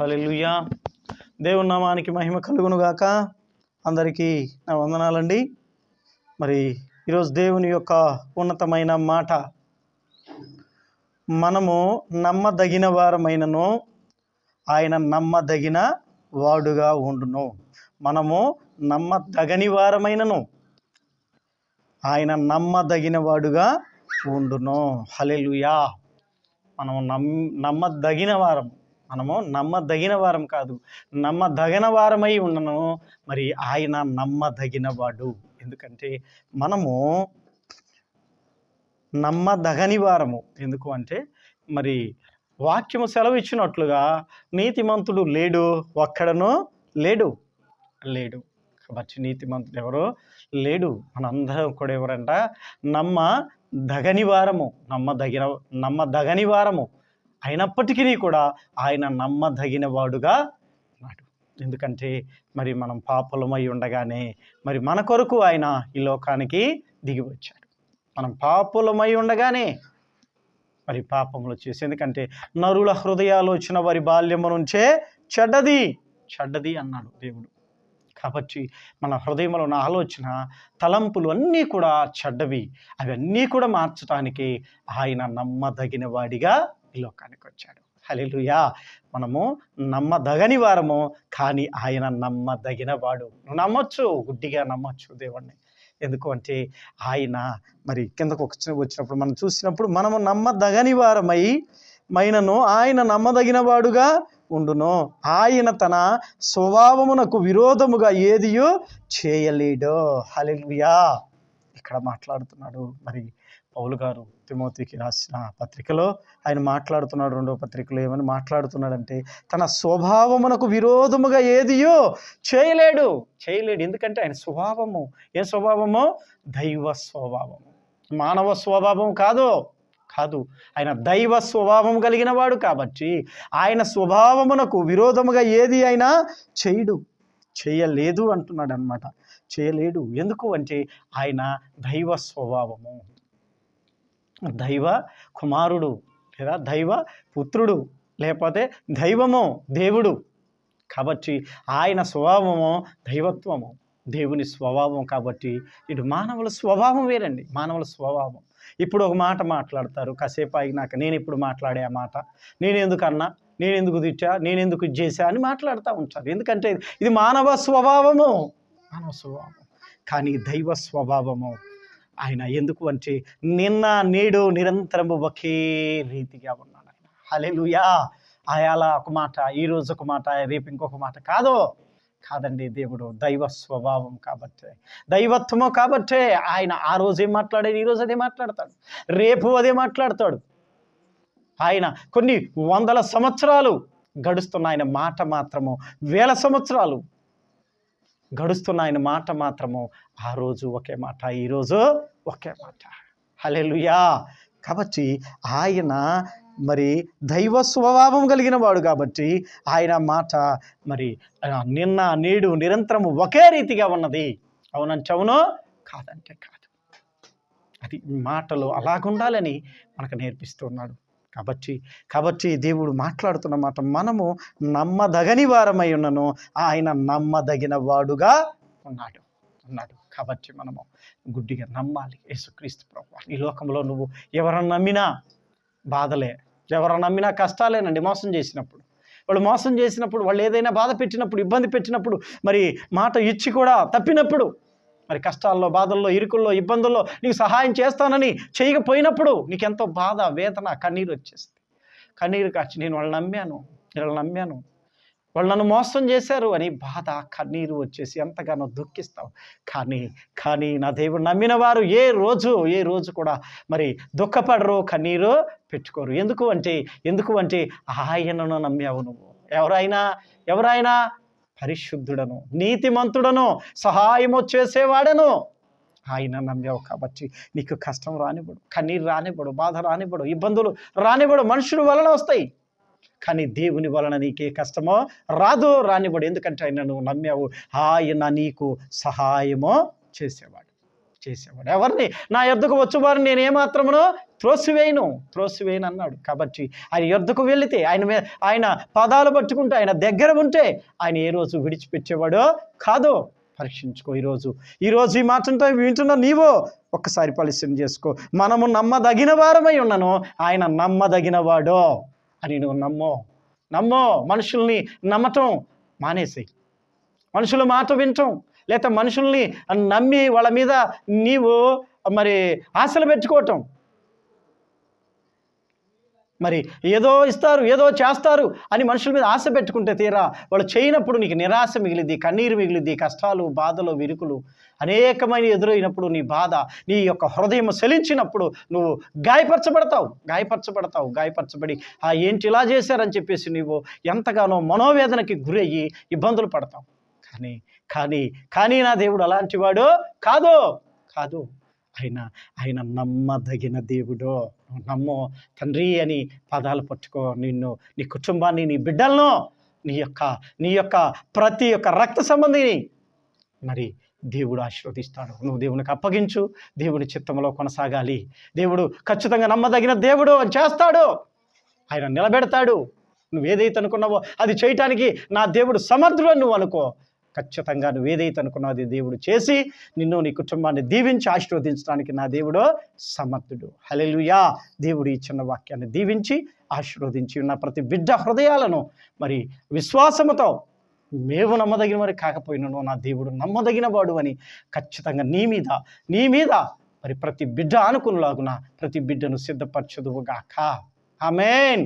హల్లెలూయా. దేవుని నామానికి మహిమ కలుగును గాక. అందరికీ నా వందనాలండి. మరి ఈరోజు దేవుని యొక్క ఉన్నతమైన మాట. మనము నమ్మదగిన వారమైనను ఆయన నమ్మదగిన వాడుగా ఉండును. మనము నమ్మదగని వారమైనను ఆయన నమ్మదగిన వాడుగా ఉండును. హలెలుయా మనము నమ్ నమ్మదగిన వారం మనము నమ్మదగిన వారం కాదు. నమ్మదగిన వారమై ఉండను. మరి ఆయన నమ్మదగిన వాడు. ఎందుకంటే మనము నమ్మదగని వారము. ఎందుకు అంటే మరి వాక్యము సెలవు ఇచ్చినట్లుగా నీతిమంతుడు లేడు. ఒక్కడను లేడు. లేడు. కాబట్టి నీతిమంతుడు ఎవరు లేడు. మనందరం కూడా ఎవరంట? నమ్మ దగని వారము. నమ్మదగిన నమ్మదగని వారము. అయినప్పటికీ కూడా ఆయన నమ్మదగిన వాడుగా ఉన్నాడు. ఎందుకంటే మరి మనం పాపలమై ఉండగానే మరి మన కొరకు ఆయన ఈ లోకానికి దిగి వచ్చాడు. మనం పాపులమై ఉండగానే మరి పాపములు చేసి ఎందుకంటే నరుల హృదయాలోచన వారి బాల్యము నుంచే చెడ్డది చెడ్డది అన్నాడు దేవుడు. కాబట్టి మన హృదయంలో ఉన్న ఆలోచన తలంపులు అన్నీ కూడా చెడ్డవి. అవన్నీ కూడా మార్చడానికి ఆయన నమ్మదగిన వాడిగా ఈ లోకానికి వచ్చాడు హల్లెలూయా. మనము నమ్మదగని వారము కానీ ఆయన నమ్మదగిన వాడు. నువ్వు నమ్మొచ్చు గుడ్డిగా నమ్మొచ్చు దేవుణ్ణి. ఎందుకంటే ఆయన మరి కిందకు వచ్చి వచ్చినప్పుడు మనం చూసినప్పుడు మనము నమ్మదగని వారమై మైనను ఆయన నమ్మదగిన వాడుగా ఉండును. ఆయన తన స్వభావమునకు విరోధముగా ఏదియో చేయలేడు. హల్లెలూయా. ఇక్కడ మాట్లాడుతున్నాడు. మరి పౌలు గారు తిమోతికి రాసిన పత్రికలో ఆయన మాట్లాడుతున్నాడు రెండో పత్రికలో ఏమని మాట్లాడుతున్నాడంటే తన స్వభావమునకు విరోధముగా ఏదియో చేయలేడు. చేయలేడు. ఎందుకంటే ఆయన స్వభావము. ఏ స్వభావము? దైవ స్వభావము. మానవ స్వభావం కాదు. కాదు. ఆయన దైవ స్వభావం కలిగిన వాడు కాబట్టి ఆయన స్వభావమునకు విరోధముగా ఏది అయినా చేయడు. చేయలేదు అంటున్నాడు అనమాట చేయలేడు. ఎందుకు అంటే ఆయన దైవ స్వభావము. దైవ కుమారుడు లేదా దైవ పుత్రుడు లేకపోతే దైవము దేవుడు. కాబట్టి ఆయన స్వభావము దైవత్వము. దేవుని స్వభావం కాబట్టి ఇటు మానవుల స్వభావం వేరండి. మానవుల స్వభావం. ఇప్పుడు ఒక మాట మాట్లాడతారు. కాసేపు అయినాక నేను ఇప్పుడు మాట్లాడే ఆ మాట. నేను ఎందుకు అన్నా నేను ఎందుకు తిట్టా? నేను ఎందుకు ఇది చేశా? అని మాట్లాడుతూ ఉంటారు. ఎందుకంటే ఇది మానవ స్వభావము. మానవ స్వభావం. కానీ దైవ స్వభావము. ఆయన ఎందుకు అంటే నిన్న నేడు నిరంతరము ఒకే రీతిగా ఉన్నాడు ఆయన. హలెలుయా ఆయాల ఒక మాట ఈ రోజు ఒక మాట రేపు ఇంకొక మాట కాదు. కాదండి దేవుడు దైవ స్వభావం కాబట్టే. దైవత్వము కాబట్టే ఆయన ఆ రోజు ఏం మాట్లాడేది ఈరోజు అదే మాట్లాడతాడు రేపు అదే మాట్లాడతాడు. ఆయన కొన్ని వందల సంవత్సరాలు గడుస్తున్న ఆయన మాట మాత్రము వేల సంవత్సరాలు గడుస్తున్న ఆయన మాట మాత్రము ఆ రోజు ఒకే మాట ఈరోజు ఒకే మాట. హలే కాబట్టి ఆయన మరి దైవ స్వభావం కలిగిన వాడు కాబట్టి ఆయన మాట మరి నిన్న నేడు నిరంతరము ఒకే రీతిగా ఉన్నది. అవునంటే అవును? కాదంటే కాదు. అది మాటలు అలాగుండాలని మనకు నేర్పిస్తున్నాడు. కాబట్టి కాబట్టి దేవుడు మాట్లాడుతున్న మాట మనము నమ్మదగని వారమై ఉన్నను ఆయన నమ్మదగిన వాడుగా ఉన్నాడు. ఉన్నాడు. కాబట్టి మనము గుడ్డిగా నమ్మాలి. యేసుక్రీస్తు ప్రభు ఈ లోకంలో నువ్వు ఎవరన్నా నమ్మినా బాధలే. ఎవరు నమ్మినా కష్టాలేనండి మోసం చేసినప్పుడు. వాళ్ళు మోసం చేసినప్పుడు వాళ్ళు ఏదైనా బాధ పెట్టినప్పుడు ఇబ్బంది పెట్టినప్పుడు మరి మాట ఇచ్చి కూడా తప్పినప్పుడు మరి కష్టాల్లో బాధల్లో ఇరుకుల్లో ఇబ్బందుల్లో నీకు సహాయం చేస్తానని చేయకపోయినప్పుడు నీకెంతో బాధ వేదన కన్నీరు వచ్చేస్తుంది కన్నీరు కాచి నేను వాళ్ళని నమ్మాను వీళ్ళని నమ్మాను. వాళ్ళు నన్ను మోసం చేశారు అని బాధ కన్నీరు వచ్చేసి ఎంతగానో దుఃఖిస్తావు కానీ కానీ నా దేవుడు నమ్మిన వారు ఏ రోజు ఏ రోజు కూడా మరి దుఃఖపడరు కన్నీరు పెట్టుకోరు. ఎందుకు అంటే ఎందుకు అంటే ఆయనను నమ్మావు నువ్వు. ఎవరైనా ఎవరైనా పరిశుద్ధుడను నీతిమంతుడను సహాయము చేసేవాడను ఆయన నమ్మావు కాబట్టి నీకు కష్టం రానివ్వడు కన్నీరు రానివ్వడు బాధ రానివ్వడు ఇబ్బందులు రానివ్వడు మనుషుల వలన వస్తాయి. కానీ దేవుని వలన నీకే కష్టమో రాదు రానివ్వడు. ఎందుకంటే ఆయన నువ్వు నమ్మావు. ఆయన నీకు సహాయమో చేసేవాడు. చేసేవాడు. ఎవరిని? నా యొద్దకు వచ్చేవారిని నేను ఏమాత్రమును త్రోసివేయను. త్రోసివేయను అన్నాడు. కాబట్టి ఆయన యొద్దకు వెళితే ఆయన ఆయన పదాలు పట్టుకుంటే ఆయన దగ్గర ఉంటే ఆయన ఏ రోజు విడిచిపెట్టేవాడో కాదో పరీక్షించుకో ఈరోజు. ఈరోజు ఈ మాటంతో వింటున్న నీవో ఒక్కసారి పరిశీలన చేసుకో. మనము నమ్మదగిన వారమై ఉన్నాను. ఆయన నమ్మదగినవాడో. అని నువ్వు నమ్మో. నమ్మో మనుషుల్ని నమ్మటం మానేసి మనుషుల మాట వినటం లేకపోతే మనుషుల్ని నమ్మి వాళ్ళ మీద నీవు మరి ఆశలు పెట్టుకోవటం. మరి ఏదో ఇస్తారు ఏదో చేస్తారు అని మనుషుల మీద ఆశ పెట్టుకుంటే తీరా వాళ్ళు చేయనప్పుడు నీకు నిరాశ మిగిలిద్ది కన్నీరు మిగిలిద్ది కష్టాలు బాధలు విరుకులు అనేకమైన ఎదురైనప్పుడు నీ బాధ నీ యొక్క హృదయం చలించినప్పుడు నువ్వు గాయపరచబడతావు గాయపరచబడతావు గాయపరచబడి ఆ ఏంటి ఇలా చేశారని చెప్పేసి నువ్వు ఎంతగానో మనోవేదనకి గురయ్యి ఇబ్బందులు పడతావు. కానీ కానీ కానీ నా దేవుడు అలాంటి వాడు? కాదు? కాదు. ఆయన ఆయన నమ్మదగిన దేవుడు. నువ్వు నమ్మో. తండ్రి అని పదాలు పట్టుకో. నిన్ను నీ కుటుంబాన్ని నీ బిడ్డలను నీ యొక్క నీ యొక్క ప్రతి ఒక్క రక్త సంబంధిని మరి దేవుడు ఆశీర్వదిస్తాడు. నువ్వు దేవునికి అప్పగించు. దేవుడి చిత్తంలో కొనసాగాలి. దేవుడు ఖచ్చితంగా నమ్మదగిన దేవుడు అని చేస్తాడు. ఆయన నిలబెడతాడు. నువ్వు ఏదైతే అనుకున్నావో అది చేయటానికి నా దేవుడు సమర్థుడు నువ్వు అనుకో. ఖచ్చితంగా నువ్వు ఏదైతే అనుకున్నావు అది దేవుడు చేసి నిన్ను నీ కుటుంబాన్ని దీవించి ఆశీర్వదించడానికి నా దేవుడు సమర్థుడు. హలెలుయా దేవుడు ఈ చిన్న వాక్యాన్ని దీవించి ఆశీర్వదించి ఉన్న ప్రతి బిడ్డ హృదయాలను మరి విశ్వాసముతో మేము నమ్మదగిన వారు కాకపోయినను నా దేవుడు నమ్మదగిన వాడు అని ఖచ్చితంగా నీ మీద నీ మీద మరి ప్రతి బిడ్డ అనుకునేలాగున ప్రతి బిడ్డను సిద్ధపరచదువుగాక. ఆమెన్.